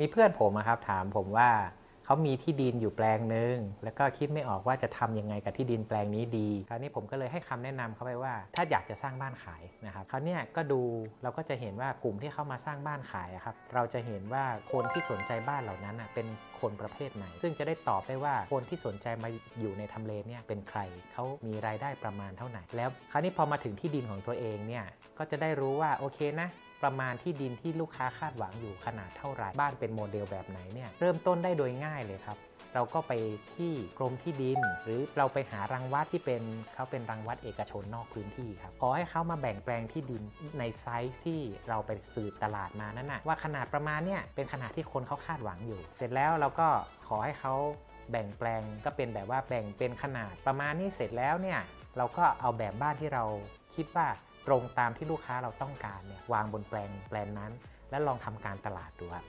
มีเพื่อนผมครับถามผมว่าเขามีที่ดินอยู่แปลงหนึ่งแล้วก็คิดไม่ออกว่าจะทำยังไงกับที่ดินแปลงนี้ดีคราวนี้ผมก็เลยให้คำแนะนำเขาไปว่า ถ้าอยากจะสร้างบ้านขายนะครับคราวเนี้ยก็ดูเราก็จะเห็นว่ากลุ่มที่เข้ามาสร้างบ้านขายครับเราจะเห็นว่าคนที่สนใจบ้านเหล่านั้นเป็นคนประเภทไหน ซึ่งจะได้ตอบได้ว่าคนที่สนใจมาอยู่ในทำเลเนี่ยเป็นใครเขามีรายได้ประมาณเท่าไหร่แล้วคราวนี้พอมาถึงที่ดินของตัวเองเนี่ยก็จะได้รู้ว่าโอเคนะ ประมาณที่ดินที่ลูกค้าคาดหวังอยู่ขนาดเท่าไหร่บ้านเป็นโมเดลแบบไหนเนี่ยเริ่มต้นได้โดยง่ายเลยครับ เราก็ไปที่กรมที่ดิน หรือเราไปหารังวัดที่เป็นเขาเป็นรังวัดเอกชนนอกพื้นที่ครับขอให้เขามาแบ่งแปลงที่ดินในไซส์ที่เราไปสืบตลาดมานั่นนะว่าขนาดประมาณเนี่ยเป็นขนาดที่คนเขาคาดหวังอยู่ เสร็จแล้วเราก็ขอให้เขาแบ่งแปลงก็เป็นแบบว่าแบ่งเป็นขนาดประมาณนี้เสร็จแล้วเนี่ยเราก็เอาแบบบ้านที่เราคิดว่า ตรงตามที่ลูกค้าเราต้องการเนี่ยวางบนแปลงแปลนนั้น และลองทำการตลาดดูครับ